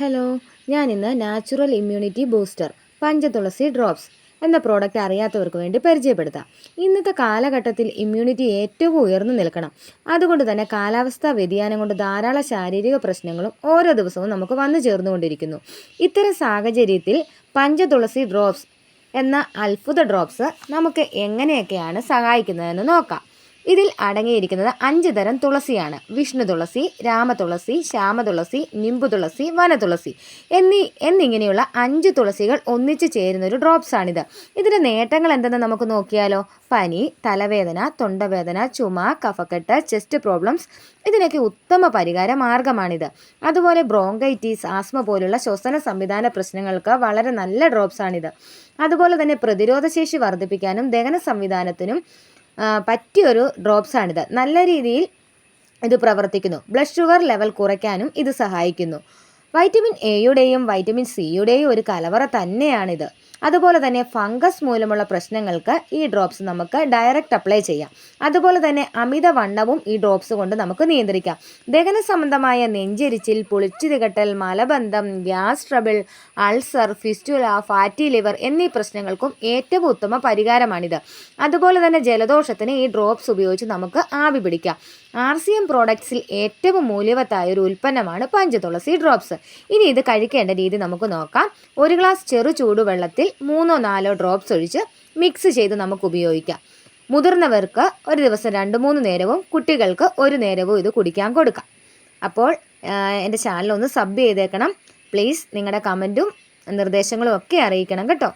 Hello ഞാൻ ഇന്ന് natural immunity booster Panchatulsi drops എന്ന പ്രോഡക്റ്റ് അറിയാത്തവർക്ക് വേണ്ടി പരിചയപ്പെടുത്താം. ഇന്നത്തെ കാലഘട്ടത്തിൽ ഇമ്മ്യൂണിറ്റി ഏറ്റവും ഉയർന്നു നിൽക്കണം. അതുകൊണ്ട് തന്നെ കാലാവസ്ഥാ വ്യതിയാനം കൊണ്ട് ധാരാളം ശാരീരിക പ്രശ്നങ്ങളും ഓരോ ദിവസവും നമുക്ക് വന്നു ചേർന്നുകൊണ്ടിരിക്കുന്നു. ഇത്തരം സാഹചര്യത്തിൽ പഞ്ചതുളസി ഡ്രോപ്സ് എന്ന അത്ഭുത ഡ്രോപ്സ് നമുക്ക് എങ്ങനെയൊക്കെയാണ് സഹായിക്കുന്നതെന്ന് നോക്കാം. ഇതിൽ അടങ്ങിയിരിക്കുന്നത് അഞ്ച് തരം തുളസിയാണ്. വിഷ്ണു തുളസി രാമതുളസി ശ്യാമതുളസി തുളസി വനതുളസി എന്നീ എന്നിങ്ങനെയുള്ള അഞ്ച് തുളസികൾ ഒന്നിച്ചു ചേരുന്ന ഒരു ഡ്രോപ്സ് ആണിത് ഇതിന്റെ നേട്ടങ്ങൾ എന്തെന്ന് നമുക്ക് നോക്കിയാലോ? പനി തലവേദന തൊണ്ടവേദന ചുമ കഫക്കെട്ട് ചെസ്റ്റ് പ്രോബ്ലംസ് ഇതിനൊക്കെ ഉത്തമ പരിഹാര മാർഗമാണിത്. അതുപോലെ ബ്രോങ്കൈറ്റീസ് ആസ്മ പോലുള്ള ശ്വസന സംവിധാന പ്രശ്നങ്ങൾക്ക് വളരെ നല്ല ഡ്രോപ്സ് ആണിത് അതുപോലെ തന്നെ പ്രതിരോധശേഷി വർദ്ധിപ്പിക്കാനും ദഹന സംവിധാനത്തിനും പറ്റിയൊരു ഡ്രോപ്സാണിത്. നല്ല രീതിയിൽ ഇത് പ്രവർത്തിക്കുന്നു. ബ്ലഡ് ഷുഗർ ലെവൽ കുറയ്ക്കാനും ഇത് സഹായിക്കുന്നു. വൈറ്റമിൻ എയുടെയും വൈറ്റമിൻ സിയുടെയും ഒരു കലവറ തന്നെയാണിത്. അതുപോലെ തന്നെ ഫംഗസ് മൂലമുള്ള പ്രശ്നങ്ങൾക്ക് ഈ ഡ്രോപ്സ് നമുക്ക് ഡയറക്റ്റ് അപ്ലൈ ചെയ്യാം. അതുപോലെ തന്നെ അമിതവണ്ണവും ഈ ഡ്രോപ്സ് കൊണ്ട് നമുക്ക് നിയന്ത്രിക്കാം. ദഹന സംബന്ധമായ നെഞ്ചെരിച്ചിൽ പുളിച്ചു തികട്ടൽ മലബന്ധം gas trouble ulcer fistula fatty liver എന്നീ പ്രശ്നങ്ങൾക്കും ഏറ്റവും ഉത്തമ പരിഹാരമാണിത്. അതുപോലെ തന്നെ ജലദോഷത്തിന് ഈ ഡ്രോപ്സ് ഉപയോഗിച്ച് നമുക്ക് ആവി പിടിക്കാം. ആർ സി എം പ്രോഡക്ട്സിൽ ഏറ്റവും മൂല്യവത്തായ ഒരു ഉൽപ്പന്നമാണ് പഞ്ചതുളസി ഡ്രോപ്സ്. ഇനി ഇത് കഴിക്കേണ്ട രീതി നമുക്ക് നോക്കാം. ഒരു ഗ്ലാസ് ചെറു ചൂടുവെള്ളത്തിൽ മൂന്നോ നാലോ ഡ്രോപ്സ് ഒഴിച്ച് മിക്സ് ചെയ്ത് നമുക്ക് ഉപയോഗിക്കാം. മുതിർന്നവർക്ക് ഒരു ദിവസം രണ്ട് മൂന്ന് നേരവും കുട്ടികൾക്ക് ഒരു നേരവും ഇത് കുടിക്കാൻ കൊടുക്കാം. അപ്പോൾ എന്റെ ചാനൽ ഒന്ന് സബ് ചെയ്തേക്കണം. പ്ലീസ് നിങ്ങളുടെ കമന്റും നിർദ്ദേശങ്ങളും ഒക്കെ അറിയിക്കണം കേട്ടോ.